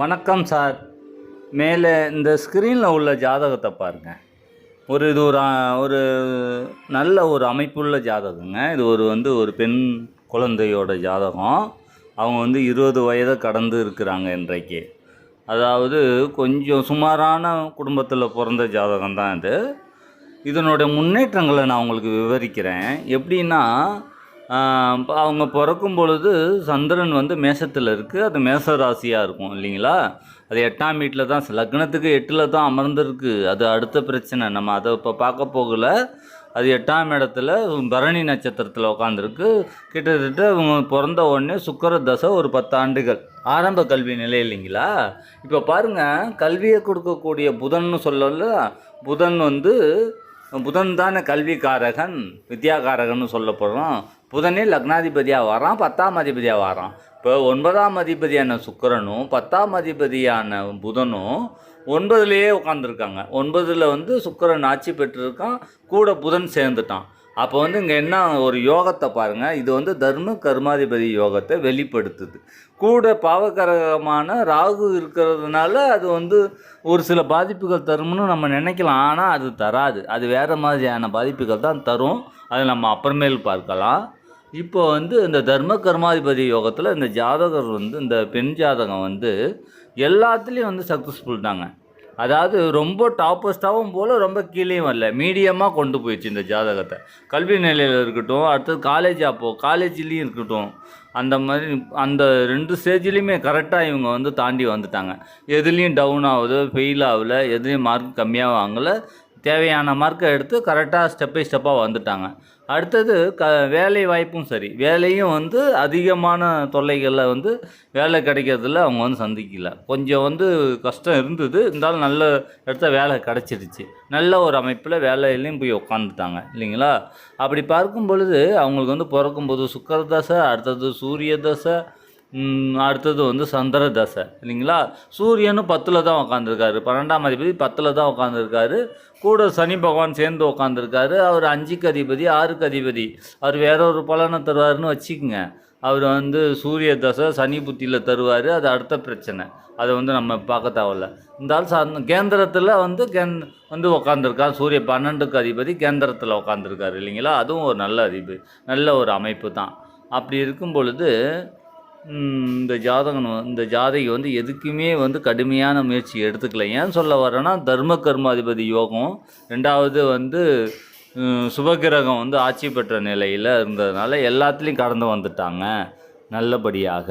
வணக்கம் சார். மேலே இந்த ஸ்க்ரீனில் உள்ள ஜாதகத்தை பாருங்கள் ஒரு இது ஒரு ஒரு நல்ல ஒரு அமைப்புள்ள ஜாதகங்க. இது ஒரு வந்து ஒரு பெண் குழந்தையோட ஜாதகம். அவங்க வந்து இருபது வயதை கடந்து இருக்கிறாங்க இன்றைக்கு. அதாவது கொஞ்சம் சுமாரான குடும்பத்தில் பிறந்த ஜாதகம் தான் இது. இதனுடைய முன்னேற்றங்களை நான் உங்களுக்கு விவரிக்கிறேன். எப்படின்னா அவங்க பிறக்கும் பொழுது சந்திரன் வந்து மேஷத்தில் இருக்குது அது மேச ராசியாக இருக்கும் இல்லைங்களா? அது எட்டாம் வீட்டில் தான் லக்னத்துக்கு எட்டில் தான் அமர்ந்திருக்கு. அது அடுத்த பிரச்சனை. நம்ம அதை இப்போ பார்க்க போகல. அது எட்டாம் இடத்துல பரணி நட்சத்திரத்தில் உட்காந்துருக்கு கிட்டத்தட்ட இவங்க பிறந்த உடனே சுக்கர தசை ஒரு பத்தாண்டுகள் ஆரம்ப கல்வி நிலை இல்லைங்களா? இப்போ பாருங்கள் கல்வியை கொடுக்கக்கூடிய புதன்னு சொல்லல. புதன் வந்து புதன் தானே கல்விக்காரகன் வித்யாகாரகன்னு சொல்லப்படுறோம் புதனே லக்னாதிபதியாக வரான் பத்தாம் அதிபதியாக வரான். இப்போ ஒன்பதாம் அதிபதியான சுக்கரனும் பத்தாம் அதிபதியான புதனும் ஒன்பதுலேயே உட்காந்துருக்காங்க ஒன்பதில் வந்து சுக்கரன் ஆட்சி பெற்றிருக்கான் கூட புதன் சேர்ந்துட்டான். அப்போ வந்து இங்கே என்ன ஒரு யோகத்தை பாருங்கள் இது வந்து தர்ம கர்மாதிபதி யோகத்தை வெளிப்படுத்துது. கூட பாவகரகமான ராகு இருக்கிறதுனால அது வந்து ஒரு சில பாதிப்புகள் தரும்னு நம்ம நினைக்கலாம். ஆனால் அது தராது. அது வேறு மாதிரியான பாதிப்புகள் தான் தரும். அதை நம்ம அப்புறமேல் பார்க்கலாம். இப்போ வந்து இந்த தர்ம கர்மாதிபதி யோகத்தில் இந்த ஜாதகர் வந்து இந்த பெண் ஜாதகம் வந்து எல்லாத்துலேயும் வந்து சக்ஸஸ்ஃபுல் தாங்க. அதாவது ரொம்ப டாப்பஸ்டாகவும் போல் ரொம்ப கீழேயும் வரல மீடியமாக கொண்டு போயிடுச்சு இந்த ஜாதகத்தை. கல்வி நிலையில் இருக்கட்டும் அடுத்தது காலேஜ் அப்போ காலேஜ்லேயும் இருக்கட்டும் அந்த மாதிரி அந்த ரெண்டு ஸ்டேஜ்லேயுமே கரெக்டாக இவங்க வந்து தாண்டி வந்துட்டாங்க. எதுலேயும் டவுன் ஆகுது ஃபெயில் ஆகல எதுலேயும் மார்க் கம்மியாக வாங்கலை தேவையான மார்க்கை எடுத்து கரெக்டாக ஸ்டெப் பை ஸ்டெப்பாக வந்துட்டாங்க. அடுத்தது க வேலை வாய்ப்பும் சரி. வேலையும் வந்து அதிகமான தொல்லைகளில் வந்து வேலை கிடைக்கிறதுல அவங்க வந்து சந்திக்கல. கொஞ்சம் வந்து கஷ்டம் இருந்தது. இருந்தாலும் நல்ல இடத்த வேலை கிடச்சிருச்சு நல்ல ஒரு அமைப்பில் வேலையிலையும் போய் உட்காந்துட்டாங்க இல்லைங்களா? அப்படி பார்க்கும் பொழுது அவங்களுக்கு வந்து பிறக்கும்போது சுக்கர தசை அடுத்தது சூரிய தசை அடுத்தது வந்து சந்திர தசை இல்லைங்களா? சூரியனும் பத்தில் தான் உட்காந்துருக்காரு பன்னெண்டாம் அதிபதி பத்தில் தான் உட்காந்துருக்காரு கூட சனி பகவான் சேர்ந்து உட்காந்துருக்காரு அவர் அஞ்சுக்கு அதிபதி ஆறுக்கு அதிபதி. அவர் வேற ஒரு பலனை தருவாருன்னு வச்சுக்கோங்க. அவர் வந்து சூரிய தசை சனி புத்தியில் தருவார். அது அடுத்த பிரச்சனை. அதை வந்து நம்ம பார்க்க தேவையில்ல. இந்த ஆள் சா கேந்திரத்தில் வந்து கேந் வந்து உட்காந்துருக்கார் சூரிய பன்னெண்டுக்கு அதிபதி கேந்திரத்தில் உட்காந்துருக்காரு இல்லைங்களா? அதுவும் ஒரு நல்ல அதிபதி நல்ல ஒரு அமைப்பு தான். அப்படி இருக்கும் பொழுது இந்த ஜாதகம் இந்த ஜாதகி வந்து எதுக்குமே வந்து கடுமையான முயற்சி எடுத்துக்கல. ஏன் சொல்ல வரேன்னா தர்ம கர்மாதிபதி யோகம். ரெண்டாவது வந்து சுபகிரகம் வந்து ஆட்சி பெற்ற நிலையில் இருந்ததுனால எல்லாத்துலேயும் கடந்து வந்துட்டாங்க நல்லபடியாக.